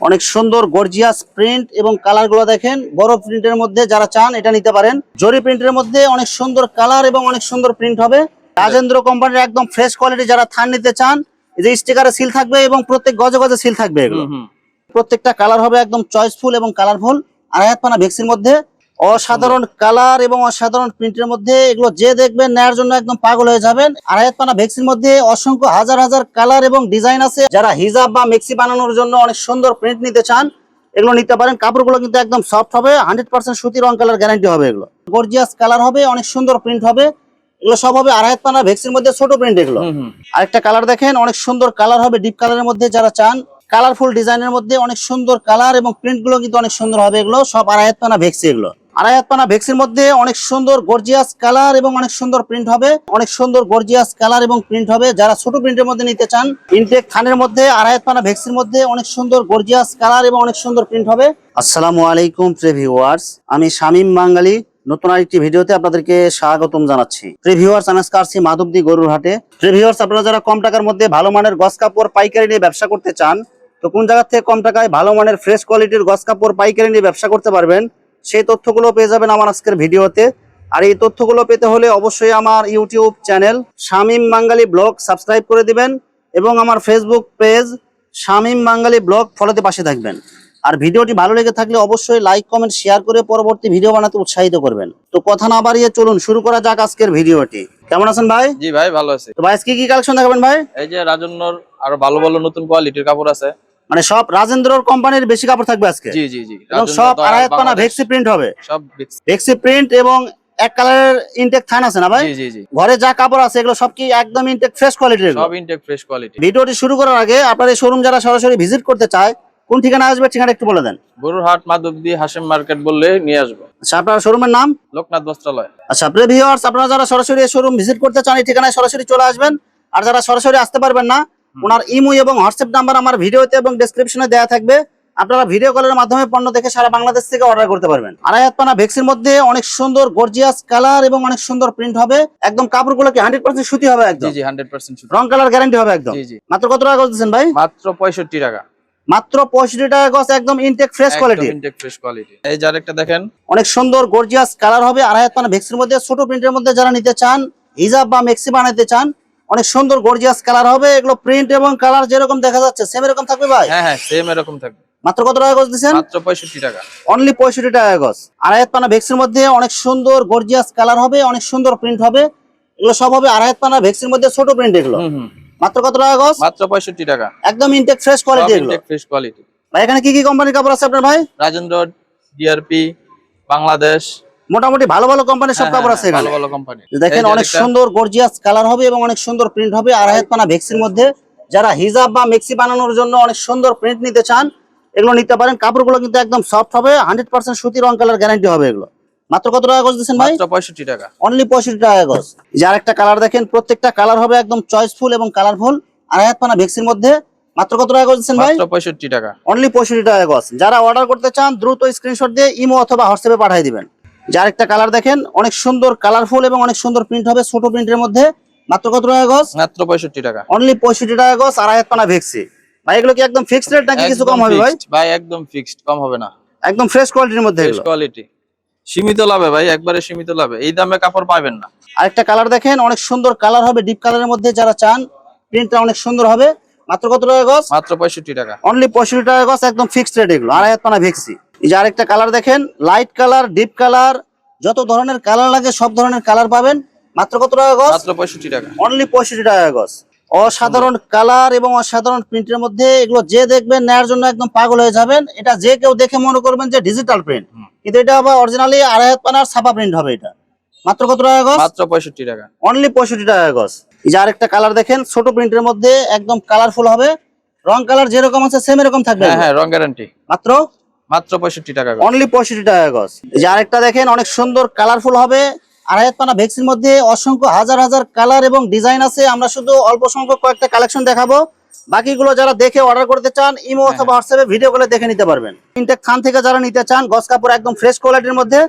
অনেক সুন্দর gorgeous print এবং কালারগুলো দেখেন। বড় প্রিন্টের মধ্যে যারা চান এটা নিতে পারেন। জরি প্রিন্টের মধ্যে অনেক সুন্দর কালার এবং অনেক সুন্দর প্রিন্ট হবে। রাজেন্দ্র কোম্পানির একদম ফ্রেশ কোয়ালিটি যারা থান নিতে চান এই যে স্টিকারে সিল থাকবে এবং প্রত্যেক গজে গজে সিল থাকবে এগুলো। প্রত্যেকটা কালার হবে একদম চয়েসফুল এবং কালারফুল আর হাত পানা ভেক্সির মধ্যে অসাধারণ কালার এবং অসাধারণ প্রিন্টের মধ্যে এগুলো যে দেখবেন নেয়ার জন্য একদম পাগল হয়ে যাবেন। আড়াই পানা ভেক্সির মধ্যে অসংখ্য হাজার হাজার কালার এবং ডিজাইন আছে। যারা হিজাব বা মেক্সি বানানোর জন্য অনেক সুন্দর প্রিন্ট নিতে চান এগুলো নিতে পারেন। কাপড়গুলো কিন্তু একদম সফট হবে হান্ড্রেড পার্সেন্ট সুতি রং কালার গ্যারান্টি হবে এগুলো। গর্জিয়াস কালার হবে অনেক সুন্দর প্রিন্ট হবে। এগুলো সব হবে আড়াই পানা ভেক্সির মধ্যে ছোট প্রিন্ট এগুলো। আরেকটা কালার দেখেন অনেক সুন্দর কালার হবে ডিপ কালারের মধ্যে যারা চান। কালারফুল ডিজাইনের মধ্যে অনেক সুন্দর কালার এবং প্রিন্টগুলো কিন্তু অনেক সুন্দর হবে এগুলো। সব আড়াই পানা ভেক্সি এগুলো। আড়াই হাত পানা ভেক্সির মধ্যে অনেক সুন্দর গর্জিয়াস কালার এবং অনেক সুন্দর প্রিন্ট হবে। অনেক সুন্দর গর্জিয়াস কালার এবং প্রিন্ট হবে। যারা ছোট প্রিন্টের মধ্যে নিতে চান, ইনটেক থানের মধ্যে আড়াই হাত পানা ভেক্সির মধ্যে অনেক সুন্দর গর্জিয়াস কালার এবং অনেক সুন্দর প্রিন্ট হবে। আসসালামু আলাইকুম প্রিভিউয়ার্স, আমি শামীম বাঙালি। নতুন আরেকটি ভিডিওতে আপনাদেরকে স্বাগতম জানাচ্ছি। প্রিভিউয়ার্স আনাজকে আসছি মাধবদী গরুর হাটে। প্রিভিউয়ার্স, আপনারা যারা কম টাকার মধ্যে ভালো মানের গস কাপড়, পাইকারি নিয়ে ব্যবসা করতে চান, তো কোন জায়গা থেকে কম টাকায় ভালো মানের ফ্রেশ কোয়ালিটির গস কাপড়, পাইকারি নিয়ে ব্যবসা করতে পারবেন? সেই তথ্যগুলো পেয়ে যাবেন আমার আজকের ভিডিওতে। আর এই তথ্যগুলো পেতে হলে অবশ্যই আমার YouTube channel Shamim Bangali blog subscribe করে দিবেন এবং আমার Facebook page Shamim Bangali blog ফলোতে পাশে থাকবেন। আর ভিডিওটি ভালো লেগে থাকলে অবশ্যই লাইক কমেন্ট শেয়ার করে পরবর্তী ভিডিও বানাতে উৎসাহিত করবেন। তো কথা না বাড়িয়ে চলুন শুরু করা যাক আজকের ভিডিওটি। কেমন আছেন ভাই? জি ভাই ভালো আছে। তো ভাই আজকে কি কালেকশন দেখাবেন ভাই? এই যে রাজন্যর আরও ভালো ভালো নতুন কোয়ালিটির কাপড় আছে। মানে সব রাজেন্দ্রর কোম্পানির বেশি কাপড় থাকবে আজকে। জি জি জি। এবং সব দয়া, আড়াই পানা ভেক্সি প্রিন্ট হবে। সব ভেক্সি। প্রিন্ট এবং এক কালারের ইনটেক থান আছে না ভাই? জি জি জি। ঘরে যা কাপড় আছে এগুলো সব কি একদম ইনটেক ফ্রেশ কোয়ালিটির সব ইনটেক ফ্রেশ কোয়ালিটি ভিডিওটি শুরু করার আগে আপনার এই শোরুম যারা সরাসরি ভিজিট করতে চায় কোন ঠিকানা আসবে ঠিকানা একটু বলে দেন। গরুর হাট মাধবদী হাসেম মার্কেট বললে নিয়ে আসব। আচ্ছা আপনার শোরুমের নাম? লোকনাথ বস্ত্রালয়। আচ্ছা প্রিয় ভিউয়ার্স আপনারা যারা সরাসরি শোরুম ভিজিট করতে চান এই ঠিকানায় সরাসরি চলে আসবেন। আর যারা সরাসরি আসতে পারবেন না ওনার ইমো এবং হোয়াটসঅ্যাপ নাম্বার আমার ভিডিওতে এবং ডেসক্রিপশনে দেওয়া থাকবে। আপনারা ভিডিও কলের মাধ্যমে পণ্য দেখে সারা বাংলাদেশ থেকে অর্ডার করতে পারবেন। আড়াই হাত পানা ভেক্সির মধ্যে অনেক সুন্দর গর্জিয়াস কালার এবং অনেক সুন্দর প্রিন্ট হবে। একদম কাপড়গুলো কি হান্ড্রেড পার্সেন্ট সুতি হবে একদম। জি হান্ড্রেড পার্সেন্ট রং কালার গ্যারান্টি হবে একদম। মাত্র কত টাকা করতেছেন ভাই? মাত্র পঁয়ষট্টি টাকা। মাত্র পঁয়ষট্টি টাকা গছ একদম intact fresh quality intact fresh quality এই যে আরেকটা দেখেন। অনেক সুন্দর গর্জিয়াস কালার হবে। আড়াই হাত পানা ভেক্সির মধ্যে ছোট প্রিন্টের মধ্যে যারা নিতে চান হিজাব বা মেক্সি বানাতে চান অনেক সুন্দর গর্জিয়াস কালার হবে। এগুলো প্রিন্ট এবং কালার যেরকম দেখা যাচ্ছে সেম এরকম থাকবে ভাই? হ্যাঁ হ্যাঁ সেম এরকম থাকবে। মাত্র কত টাকা গজ দিচ্ছেন? মাত্র পঁয়ষট্টি টাকা। অনলি পঁয়ষট্টি টাকা গজ। আড়াই হাত পানা ভেক্সির মধ্যে অনেক সুন্দর গর্জিয়াস কালার হবে অনেক সুন্দর প্রিন্ট হবে। এগুলো সব হবে আড়াই হাত পানা ভেক্সির মধ্যে ছোট প্রিন্ট এগুলো। হুম হুম মাত্র কত টাকা গজ? মাত্র পঁয়ষট্টি টাকা। একদম ইনটেক ফ্রেশ কোয়ালিটি এগুলো। ইনটেক ফ্রেশ কোয়ালিটি ভাই এখানে কি কি কোম্পানির কাপড় আছে আপনার ভাই? রাজেন্দ্র ডিআরপি বাংলাদেশ মোটামুটি ভালো ভালো কোম্পানির সব হ্যাঁ, কাপড় হ্যাঁ, আছে এখানে। ভালো ভালো কোম্পানি দেখেন অনেক সুন্দর গর্জিয়াস কালার হবে এবং অনেক সুন্দর প্রিন্ট হবে। আর হাত পানা ভেক্সির মধ্যে যারা হিজাব বা মেক্সি বানানোর জন্য অনেক সুন্দর প্রিন্ট নিতে চান এগুলো নিতে পারেন। কাপড়গুলো কিন্তু একদম সফট হবে হান্ড্রেড পার্সেন্ট সুতি রং কালার গ্যারান্টি হবে এগুলো। মাত্র কত টাকা গজ দিচ্ছেন ভাই? পঁয়ষট্টি টাকা। অনলি পঁয়ষট্টি টাকা গজ। যে আরেকটা কালার দেখেন প্রত্যেকটা কালার হবে একদম চয়েসফুল এবং কালারফুল আড়াই হাত পানা ভেক্সির মধ্যে মাত্র কত টাকা গজ দিচ্ছেন ভাই? পঁয়ষট্টি টাকা। অনলি পঁয়ষট্টি টাকা গজ। যারা অর্ডার করতে চান দ্রুত স্ক্রিনশট দিয়ে ইমো অথবা হোয়াটসঅ্যাপে পাঠিয়ে দিবেন। যে আরেকটা কালার দেখেন অনেক সুন্দর কালারফুল এবং অনেক সুন্দর প্রিন্ট হবে ছোট প্রিন্টের মধ্যে। মাত্র কত টাকা গজ? মাত্র পঁয়ষট্টি টাকা। অনলি পঁয়ষট্টি টাকা গজ আড়াই হাত পানা ভেক্সি ভাই এগুলো কি একদম ফিক্সড রেট নাকি কিছু কম হবে ভাই? ভাই একদম ফিক্সড কম হবে না। একদম ফ্রেশ কোয়ালিটির মধ্যে ফ্রেশ এগুলো। কোয়ালিটি সীমিত লাভে ভাই একবারে সীমিত লাভে। এই দামে কাপড় পাবেন না। আরেকটা কালার দেখেন অনেক সুন্দর কালার হবে ডিপ কালারের মধ্যে যারা চান প্রিন্টটা অনেক সুন্দর হবে। মাত্র কত টাকা গজ? মাত্র পঁয়ষট্টি টাকা। অনলি পঁয়ষট্টি টাকা গজ একদম ফিক্সড রেট এগুলো। আড়াই হাত পানা ভেক্সি এই যে আরেকটা কালার দেখেন লাইট কালার ডিপ কালার যত ধরনের কালার লাগে সব ধরনের কালার পাবেন। মাত্র কত টাকা গজ? মাত্র পঁয়ষট্টি টাকা। অনলি পঁয়ষট্টি টাকা গজ। অসাধারণ কালার এবং অসাধারণ প্রিন্টের মধ্যে এগুলো যে দেখবেন নেয়ার জন্য একদম পাগল হয়ে যাবেন। এটা যে কেউ দেখে মনে করবেন যে ডিজিটাল প্রিন্ট কিন্তু এটা আবার অরিজিনালি আড়াই হাত পানার ছাপা প্রিন্ট হবে এটা। মাত্র কত টাকা গজ? মাত্র পঁয়ষট্টি টাকা। অনলি পঁয়ষট্টি টাকা গজ। এই যে আরেকটা কালার দেখেন ছোট প্রিন্টের মধ্যে একদম কালারফুল হবে। রং কালার যেরকম আছে সেম এরকম থাকবে। হ্যাঁ হ্যাঁ রং গ্যারান্টি মাত্র? মাত্র পঁয়ষট্টি টাকা অনলি পঁয়ষট্টি টাকা গজ। এই যে আরেকটা দেখেন অনেক সুন্দর কালারফুল হবে। পানা মধ্যে অসংখ্য হাজার হাজার কালার এবং ডিজাইন আছে। আমরা শুধু অল্প সংখ্যক কয়েকটা কালেকশন দেখাবো। বাকিগুলো যারা দেখে অর্ডার করতে চান ইমো অথবা হোয়াটসঅ্যাপে ভিডিও করে দেখে নিতে পারবেন। ইনটেক খান থেকে যারা নিতে চান গস কাপড় একদম ফ্রেশ কোয়ালিটির মধ্যে।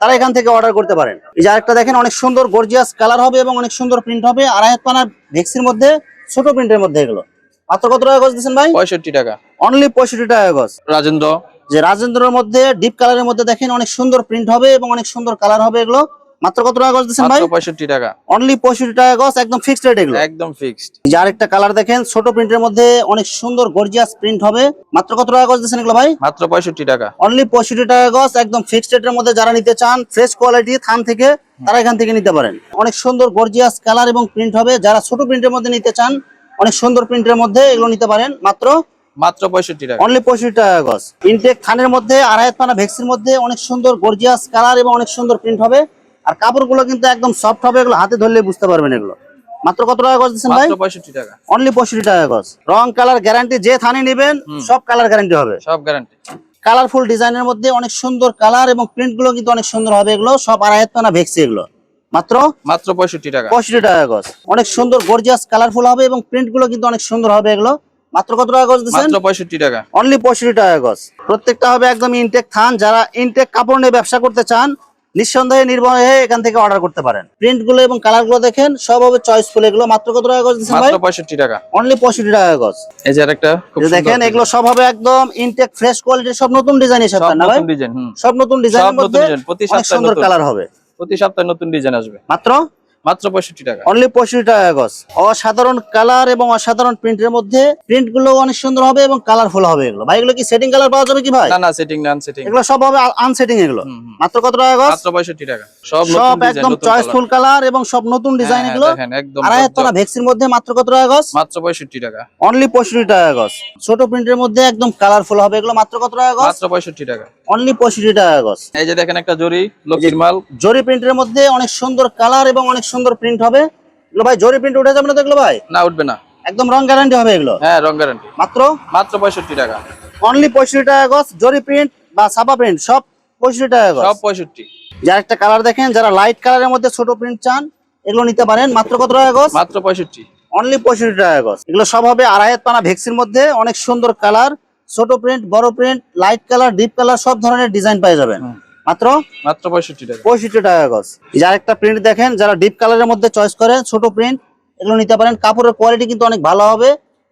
তারা এখান থেকে অর্ডার করতে পারেন। এই যে আরেকটা দেখেন অনেক সুন্দর গর্জিয়াস কালার হবে এবং অনেক সুন্দর প্রিন্ট হবে। আড়াই হাত পানার ভেক্সির মধ্যে ছোট প্রিন্টের মধ্যে এগুলো। মাত্র কত টাকা গজ দিচ্ছেন ভাই? পঁয়ষট্টি টাকা। অনলি পঁয়ষট্টি টাকা গজ। রাজেন্দ্র। যে রাজেন্দ্রের মধ্যে ডিপ কালারের মধ্যে দেখেন অনেক সুন্দর প্রিন্ট হবে এবং অনেক সুন্দর কালার হবে এগুলো। মাত্র কত টাকা গজ দিচ্ছেন ভাই? মাত্র পঁয়ষট্টি টাকা। অনলি পঁয়ষট্টি টাকা গজ একদম ফিক্সড রেট এগুলো। একদম ফিক্সড যে আরেকটা কালার দেখেন ছোট প্রিন্টের মধ্যে অনেক সুন্দর গর্জিয়াস প্রিন্ট হবে। মাত্র কত টাকা গজ দিচ্ছেন এগুলো ভাই? মাত্র পঁয়ষট্টি টাকা। অনলি পঁয়ষট্টি টাকা গজ একদম ফিক্সড রেটের মধ্যে যারা নিতে চান ফ্রেশ কোয়ালিটি থান থেকে তারা এখান থেকে নিতে পারেন। অনেক সুন্দর গর্জিয়াস কালার এবং প্রিন্ট হবে। যারা ছোট প্রিন্টের মধ্যে নিতে চান অনেক সুন্দর প্রিন্টের মধ্যে এগুলো নিতে পারেন। মাত্র? মাত্র পঁয়ষট্টি টাকা। অনলি পঁয়ষট্টি টাকা গজ। ইনটেক থানের মধ্যে আড়াই পানা ভেক্সির মধ্যে অনেক সুন্দর গর্জিয়াস কালার এবং অনেক সুন্দর প্রিন্ট হবে। আর কাপড়গুলো কিন্তু একদম সফট হবে এগুলো হাতে ধরলে বুঝতে পারবেন এগুলো। মাত্র কত টাকা গজ দিচ্ছেন ভাই? পঁয়ষট্টি টাকা। অনলি পঁয়ষট্টি টাকা গজ। রং কালার গ্যারান্টি যে থানে নেবেন সব কালার গ্যারান্টি হবে। সব গ্যারান্টি কালারফুল ডিজাইনের মধ্যে অনেক সুন্দর কালার এবং প্রিন্টগুলো কিন্তু অনেক সুন্দর হবে এগুলো। সব আড়াই পানা ভেক্সি এগুলো। মাত্র? মাত্র পঁয়ষট্টি টাকা। পঁয়ষট্টি টাকা গজ। অনেক সুন্দর গর্জিয়াস কালারফুল হবে এবং প্রিন্টগুলো কিন্তু অনেক সুন্দর হবে এগুলো। মাত্র কত টাকা গজ দিচ্ছেন? পঁয়ষট্টি টাকা। অনলি পঁয়ষট্টি টাকা গজ। প্রত্যেকটা হবে একদম ইনটেক থান। যারা ইনটেক কাপড় নিয়ে ব্যবসা করতে চান নিঃসন্দেহে নির্ভয়ে এখান থেকে অর্ডার করতে পারেন। প্রিন্টগুলো এবং কালারগুলো দেখেন সব হবে চয়েসফুল এগুলো মাত্র কত টাকা গজ দিচ্ছেন মাত্র টাকা। অনলি পঁয়ষট্টি টাকা গজ। এই যে আরেকটা খুব দেখেন এগুলো সব হবে একদম ইনটেক ফ্রেশ কোয়ালিটির সব নতুন ডিজাইন এসে সব না ভাই? নতুন ডিজাইন সব নতুন ডিজাইন সব নতুন ডিজাইন প্রতি সপ্তাহে সুন্দর নতুন। কালার হবে। প্রতি সপ্তাহে নতুন ডিজাইন আসবে। মাত্র মাত্র পঁয়ষট্টি টাকা। অনলি পঁয়ষট্টি টাকা গজ। অসাধারণ কালার এবং অসাধারণ প্রিন্টের মধ্যে প্রিন্টগুলো অনেক সুন্দর হবে এবং কালারফুল হবে এগুলো। ভাই এগুলো কি সেটিং কালার পাওয়া যাবে কি ভাই? না না সেটিং না সেটিং এগুলো সব হবে আনসেটিং এগুলো। মাত্র কত টাকা গজ? মাত্র পঁয়ষট্টি টাকা। সব সব একদম চয়েসফুল কালার এবং সব নতুন ডিজাইন হ্যাঁ, এগুলো। দেখেন একদম আড়াই। তোলা মধ্যে মাত্র কত টাকা গজ? মাত্র পঁয়ষট্টি টাকা। অনলি পঁয়ষট্টি টাকা গজ। ছোট প্রিন্টের মধ্যে একদম কালারফুল হবে এগুলো। মাত্র কত টাকা গজ? মাত্র পঁয়ষট্টি টাকা। অনলি পঁয়ষট্টি টাকা গজ। এই যে দেখেন একটা জরি লক্ষ্মীর মাল। জরি প্রিন্টের মধ্যে অনেক সুন্দর কালার এবং অনেক সুন্দর প্রিন্ট হবে। এগুলো ভাই জরি প্রিন্ট উঠে যাবে না তো এগুলো ভাই? না উঠবে না। একদম রং গ্যারান্টি হবে এগুলো? হ্যাঁ রং গ্যারান্টি মাত্র? মাত্র পঁয়ষট্টি টাকা। অনলি পঁয়ষট্টি টাকা গজ জরি প্রিন্ট বা সাপা প্রিন্ট সব পঁয়ষট্টি টাকা গজ। সব পঁয়ষট্টি। যার একটা কালার দেখেন যারা লাইট কালারের মধ্যে ছোট প্রিন্ট চান এগুলো নিতে পারেন। মাত্র কত টাকা গজ? মাত্র পঁয়ষট্টি। অনলি পঁয়ষট্টি টাকা গজ। এগুলো সব হবে আড়াইয়াত পানা ভেক্সির মধ্যে। অনেক সুন্দর কালার ছোট প্রিন্ট বড় print light colour deep colour সব ধরনের ডিজাইন পেয়ে যাবেন। মাত্র মাত্র পঁয়ষট্টি টাকা। পঁয়ষট্টি টাকা গজ। যার একটা প্রিন্ট দেখেন যারা ডিপ কালারের মধ্যে চয়েস করেন ছোট প্রিন্ট এগুলো নিতে পারেন। কাপড়ের কোয়ালিটি কিন্তু অনেক ভালো হবে।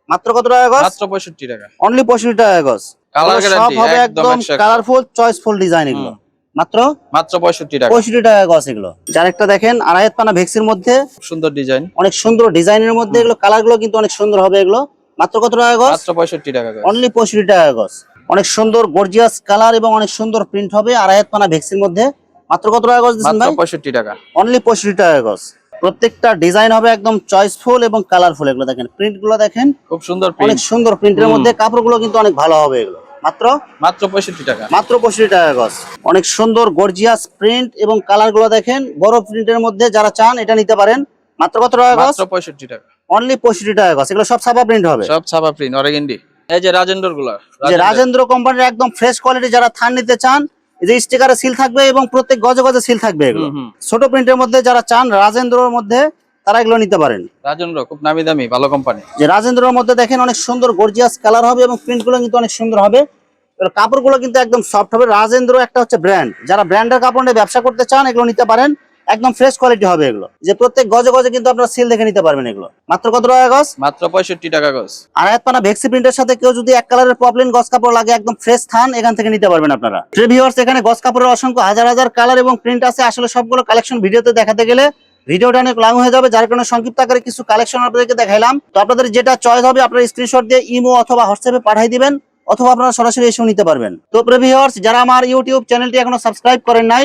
মাত্র কত টাকা গজ? মাত্র পঁয়ষট্টি টাকা। অনলি পঁয়ষট্টি টাকা গজ। এগুলো সব হবে একদম। কালারফুল চয়েসফুল ডিজাইন এগুলো। মাত্র মাত্র পঁয়ষট্টি টাকা। পঁয়ষট্টি টাকা গজ এগুলো। যার একটা দেখেন আড়াইয়াত পানা ভেক্সির মধ্যে। খুব সুন্দর ডিজাইন অনেক সুন্দর ডিজাইনের মধ্যে এগুলো। কালারগুলো কিন্তু অনেক সুন্দর হবে এগুলো। মাত্র কত টাকা গজ? মাত্র পঁয়ষট্টি টাকা। অনলি পঁয়ষট্টি টাকা গজ। অনেক সুন্দর গর্জিয়াস কালার এবং অনেক সুন্দর প্রিন্ট হবে আড়াইয়াত পানা ভেক্সির মধ্যে। মাত্র কত টাকা গজ দিচ্ছেন ভাই? পঁয়ষট্টি টাকা। অনলি পঁয়ষট্টি টাকা গজ। প্রত্যেকটা ডিজাইন হবে একদম চয়েসফুল এবং কালারফুল এগুলো দেখেন। প্রিন্টগুলো দেখেন। খুব সুন্দর অনেক সুন্দর প্রিন্টের মধ্যে কাপড়গুলো কিন্তু অনেক ভালো হবে এগুলো। মাত্র? মাত্র পঁয়ষট্টি টাকা। মাত্র পঁয়ষট্টি টাকা গজ। অনেক সুন্দর গর্জিয়াস প্রিন্ট এবং কালারগুলো দেখেন। বড় প্রিন্টের মধ্যে যারা চান এটা নিতে পারেন। মাত্র কত টাকা গজ? পঁয়ষট্টি টাকা। অনলি পঁয়ষট্টি টাকা গজ। এগুলো সব ছাপা প্রিন্ট হবে। সব ছাপা প্রিন্ট অরেগেন্ডি এই যে রাজেন্দ্রগুলা যে রাজেন্দ্র। কোম্পানির একদম ফ্রেশ কোয়ালিটি যারা থান নিতে চান এই যে স্টিকারে সিল থাকবে এবং প্রত্যেক গজে গজে সিল থাকবে এগুলো। ছোট প্রিন্টের মধ্যে যারা চান রাজেন্দ্রর মধ্যে তারা এগুলো নিতে পারেন। রাজেন্দ্র খুব নামি দামি ভালো কোম্পানি যে রাজেন্দ্রর মধ্যে দেখেন অনেক সুন্দর গর্জিয়াস কালার হবে এবং প্রিন্টগুলো কিন্তু অনেক সুন্দর হবে। কাপড়গুলো কিন্তু একদম সফট হবে। রাজেন্দ্র একটা হচ্ছে ব্র্যান্ড যারা ব্র্যান্ডের কাপড় নিয়ে ব্যবসা করতে চান এগুলো নিতে পারেন। একদম ফ্রেশ কোয়ালিটি হবে এগুলো। যে প্রত্যেক গজে গজে কিন্তু আপনারা সিল দেখে নিতে পারবেন এগুলো। মাত্র কত টাকা গজ? মাত্র পঁয়ষট্টি টাকা গজ। আর এক পানা ভেক্সি প্রিন্টের সাথে কেউ যদি এক কালারের পপলিন গজ কাপড় লাগে একদম ফ্রেশ থান এখান থেকে নিতে পারবেন আপনারা। ভিউয়ার্স এখানে গস কাপড়ের অসংখ্য হাজার হাজার কালার এবং প্রিন্ট আছে। আসলে সবগুলো কালেকশন ভিডিওতে দেখাতে গেলে ভিডিওটা অনেক লং হয়ে যাবে। যার কারণে সংক্ষিপ্ত আকারে কিছু কালেকশন আপনাদেরকে দেখাইলাম। তো আপনাদের যেটা চয়েস হবে আপনারা স্ক্রিনশট দিয়ে ইমো অথবা হোয়াটসঅ্যাপে পাঠিয়ে দিবেন অথবা আপনারা সরাসরি এসেও নিতে পারবেন। তো ভিউয়ার্স যারা আমার ইউটিউব চ্যানেলটি এখনও সাবস্ক্রাইব করেন নাই